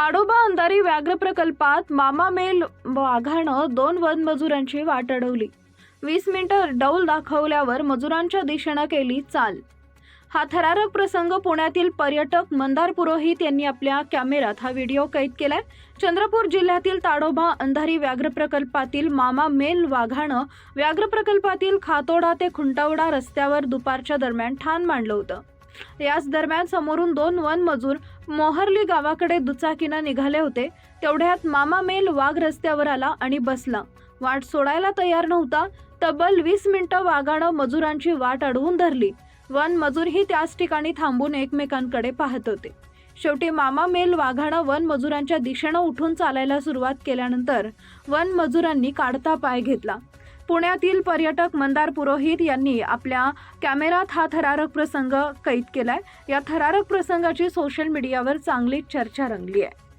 ताडोबा अंधारी व्याघ्र प्रकल्पात मामा मेल वाघानं दोन वनमजुरांची वाट अडवली. वीस मिनिटं डौल दाखवल्यावर मजुरांच्या दिशेनं केली चाल. हा थरारक प्रसंग पुण्यातील पर्यटक मंदार पुरोहित यांनी आपल्या कॅमेऱ्यात हा व्हिडिओ कैद केलाय. चंद्रपूर जिल्ह्यातील ताडोबा अंधारी व्याघ्र प्रकल्पातील मामा मेल वाघानं व्याघ्र प्रकल्पातील खातोडा ते खुंटावडा रस्त्यावर दुपारच्या दरम्यान ठाण मांडलं होतं. याच दरम्यान समोरून दोन वन मजूर मोहर्ली गावाकडे दुचाकीनं निघाले होते. तेवढ्यात मामा मेल वाघ रस्त्यावर आला आणि बसला. वाट सोडायला तयार नव्हता तब्बल वीस मिनिटं वाघानं मजुरांची वाट अडवून धरली. वन मजूरही त्याच ठिकाणी थांबून एकमेकांकडे पाहत होते. शेवटी मामा मेल वाघानं वन मजुरांच्या दिशेनं उठून चालायला सुरुवात केल्यानंतर वन मजुरांनी काढता पाय घेतला. पुण्यातील पर्यटक मंदार पुरोहित यांनी आपल्या कॅमेरात हा थरारक प्रसंग कैद केलाय. या थरारक प्रसंगाची सोशल मीडियावर चांगली चर्चा रंगली आहे.